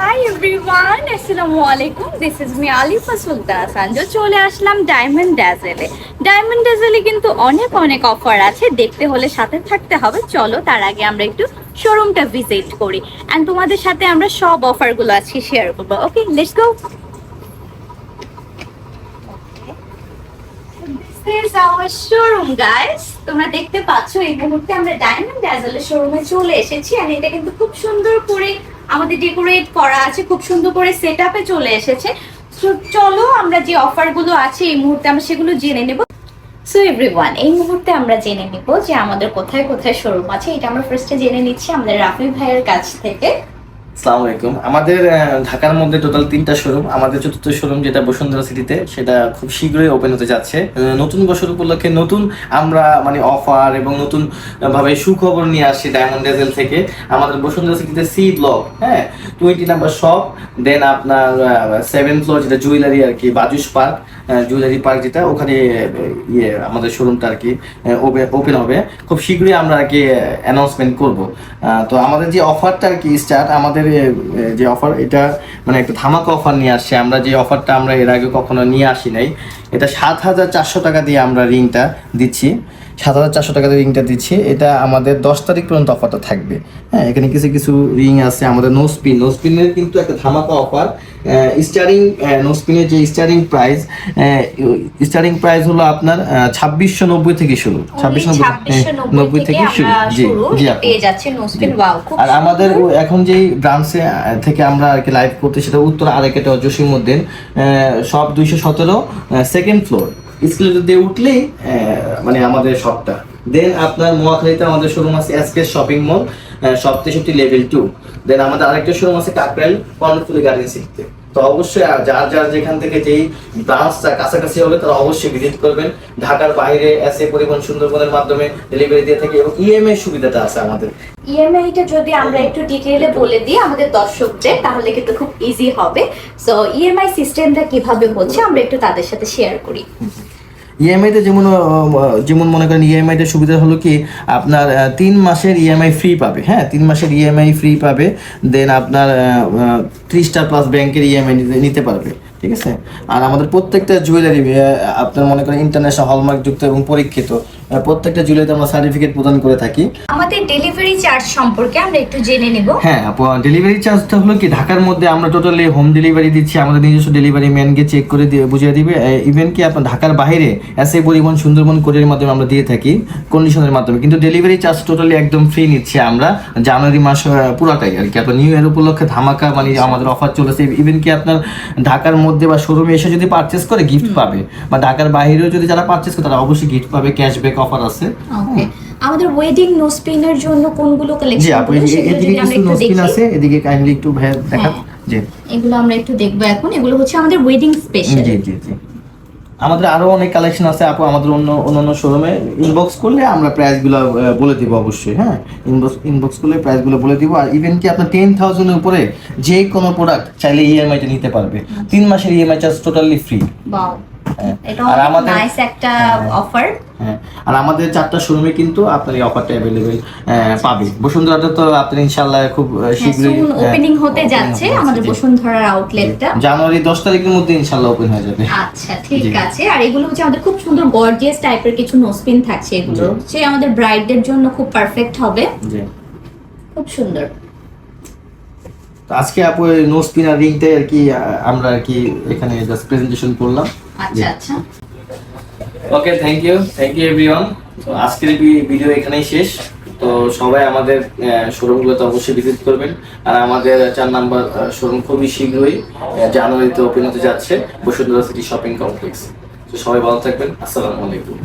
Everyone আসসালামু আলাইকুম this is me Alifa Sultana সানজো চলে আসলাম ডায়মন্ড ড্যাজেলে ডায়মন্ড ড্যাজেলে কিন্তু অনেক অনেক অফার আছে। দেখতে হলে সাথে থাকতে হবে। চলো, তার আগে আমরা একটু শোরুমটা ভিজিট করি। অ্যান্ড তোমাদের সাথে আমরা সব অফারগুলো আজকে শেয়ার করব। Okay let's go is our. তোমরা দেখতে পাচ্ছ, এই মুহূর্তে আমরা ডায়মন্ড ড্যাজেলের শোরুমে চলে এসেছি এটা কিন্তু খুব সুন্দর করে আমাদের ডেকোরেট করা আছে, খুব সুন্দর করে সেট চলে এসেছে চলো, আমরা যে আছে, এই মুহূর্তে আমরা সেগুলো জেনে নেব এই মুহূর্তে আমরা জেনে নিব যে আমাদের কোথায় কোথায় শোরুম আছে, এটা আমরা ফার্স্টে জেনে নিচ্ছি আমাদের রাফি ভাইয়ের কাছ থেকে আমাদের ঢাকার মধ্যে টোটাল তিনটা শোরুম আমাদের চতুর্থ শোরুম যেটা বসুন্ধরা সিটিতে সেটা খুব শীঘ্রই ওপেন হতে যাচ্ছে। নতুন বছর উপলক্ষে নতুন আমরা মানে অফার এবং নতুন ভাবে সুখবর নিয়ে আসছি ডায়মন্ড ডেজেল থেকে। আমাদের বসুন্ধরা সিটিতে সি ব্লক হ্যাঁ? টোয়েন্টি নাম্বার শপ দেন আপনার সেভেন ফ্লোর যেটা জুয়েলারি আর কি বাজুস পার্ক জুয়েলারি পার্ক যেটা, ওখানে ইয়ে আমাদের শোরুমটা আর কি ওপেন হবে। খুব শীঘ্রই আমরা আর কি অ্যানাউন্সমেন্ট করব। তো আমাদের যে অফারটা আর কি স্টার্ট আমাদের যে অফার এটা মানে একটা ধামাকা অফার নিয়ে আসছে। আমরা যে অফারটা আমরা এর আগে কখনো নিয়ে আসি নাই, এটা সাত হাজার চারশো টাকা দিয়ে আমরা রিংটা দিচ্ছি। সাত হাজার চারশো টাকা রিংটা দিচ্ছি। এটা আমাদের দশ তারিখ পর্যন্ত অফারটা থাকবে। হ্যাঁ এখানে কিছু কিছু রিং আছে আমাদের নো স্পিন নো স্পিনের কিন্তু একটা ধামাকা অফার স্টারিং নো স্পিনের যে স্টারিং প্রাইস স্টারিং প্রাইস হলো আপনার ছাব্বিশশো নব্বই থেকে শুরু। ছাব্বিশশো নব্বই থেকে শুরু। জি খুব আর আমাদের এখন যেই ব্রাঞ্চে থেকে আমরা আর কি লাইভ করতে সেটা উত্তর আরেকেটা জসিম উদ্দিন সব দুইশো সতেরো সেকেন্ড ফ্লোর স্কুলের দিয়ে উঠলেই মানে আমাদের শপটা দেন আপনার মোয়াখালীতে আমাদের শোরুম আছে এসকে শপিং মল সব তেষট্টি লেভেল টু দেন আমাদের আরেকটা শোরুম আছে কাকরাইল, কর্ণফুলি গার্ডেন সিটিতে তো অবশ্যই যার যার যেখান থেকে যেই ব্রাঞ্চটা কাছাকাছি হবে তারা অবশ্যই ভিজিট করবেন। ঢাকার বাইরে এসে পরিবহন সুন্দরবনের মাধ্যমে ডেলিভারি দিয়ে থাকে এবং ইএমআই সুবিধাটা আছে আমাদের। ইএমআই টা যদি আমরা একটু ডিটেইলে বলে দিই আমাদের দর্শকদের তাহলে কিন্তু খুব ইজি হবে। সো ইএমআই সিস্টেমটা কীভাবে হচ্ছে আমরা একটু তাদের সাথে শেয়ার করি। ইএমআইতে যেমন আহ, যেমন মনে করেন ইএমআইতে সুবিধা হলো কি আপনার তিন মাসের ইএমআই ফ্রি পাবে হ্যাঁ? তিন মাসের ইএমআই ফ্রি পাবে দেন আপনার ত্রিশটা প্লাস ব্যাংকের ইএমআই নিতে পারবে ঠিক আছে? আর আমাদের প্রত্যেকটা জুয়েলারি আপনার মনে করেন ইন্টারন্যাশনাল হলমার্ক যুক্ত এবং পরীক্ষিত প্রত্যেকটা জুয়েলারিতে আমরা সার্টিফিকেট প্রদান করে থাকি। আমাদের ডেলিভারি চার্জ সম্পর্কে আমরা একটু জেনে নেব। হ্যাঁ ডেলিভারি চার্জটা হলো কি ঢাকার মধ্যে আমরা টোটালি হোম ডেলিভারি দিচ্ছি আমাদের নিজস্ব ডেলিভারি ম্যানকে চেক করে দিয়ে বুঝিয়ে দিবে। ইভেন কি আপনার ঢাকার বাইরে এসে পরিবহন সুন্দরবন কোরিয়ার মাধ্যমে আমরা দিয়ে থাকি কন্ডিশনের মাধ্যমে। কিন্তু ডেলিভারি চার্জ টোটালি একদম ফ্রি নিচ্ছে আমরা জানুয়ারি মাস পুরাটাই আর কি। আপনার নিউ ইয়ার উপলক্ষে ধামাকা মানে আমাদের অফার চলেছে। ইভেন কি আপনার ঢাকার মধ্যে বা শোরুমে এসে যদি পারচেস করে গিফট পাবে বা ঢাকার বাইরেও যদি যারা পারচেস করে তারা অবশ্যই গিফট পাবে ক্যাশব্যাক অফার আছে। আমাদের ওয়েডিং নোসপিনের জন্য কোনগুলো জি কালেকশন আপু এদিকে এদিকে কিছু নোসপিন আছে এদিকে কাইন্ডলি একটু ভাই দেখা হ্যাঁ। জি। এগুলো আমরা একটু দেখব এখন। এগুলো হচ্ছে আমাদের ওয়েডিং স্পেশাল জি জি জি। আমাদের আরও অনেক কালেকশন আছে। আপু আমাদের অন্য অন্যান্য শোরুমে ইনবক্স করলে আমরা প্রাইসগুলো বলে দিব অবশ্যই হ্যাঁ? ইনবক্স ইনবক্স করলে প্রাইসগুলো বলে দিব। আর ইভেন কি আপনার টেন থাউজেন্ডের উপরে যে কোনো প্রোডাক্ট চাইলে ইএমআইটা নিতে পারবে। তিন মাসের ইএমআই চার্জ টোটালি ফ্রি আর আমাদের- নাইস একটা। অফার হ্যাঁ আর আমাদের চারটা শোরুমে কিন্তু আপনার এই অফারটা অ্যাভেলেবেল পাবে। বসুন্ধরাটা তো আপনি ইনশাল্লাহ খুব শীঘ্রই হ্যাঁ, ওপেনিং হতে যাচ্ছে আমাদের বসুন্ধরার আউটলেটটা জানুয়ারি দশ তারিখের মধ্যে ইনশাল্লাহ ওপেন হয়ে যাবে। আচ্ছা ঠিক আছে। আর এগুলো হচ্ছে আমাদের খুব সুন্দর গর্জিয়াস টাইপের কিছু নোসপিন থাকছে এগুলো। হচ্ছে আমাদের ব্রাইডদের জন্য খুব পারফেক্ট হবে। খুব সুন্দর। তো আজকে আপু নো স্পিনার রিংটাই আর কি আমরা আর কি এখানে জাস্ট প্রেজেন্টেশন করলাম। আচ্ছা আচ্ছা। Okay thank you thank you everyone তো আজকের ভিডিও এখানেই শেষ। তো সবাই আমাদের শোরুমগুলোতে অবশ্যই ভিজিট করবেন। আর আমাদের চার নাম্বার শোরুম খুবই শীঘ্রই জানুয়ারিতে ওপেন হতে যাচ্ছে বসুন্ধরা সিটি শপিং কমপ্লেক্স তো সবাই ভালো থাকবেন। আসসালামু আলাইকুম।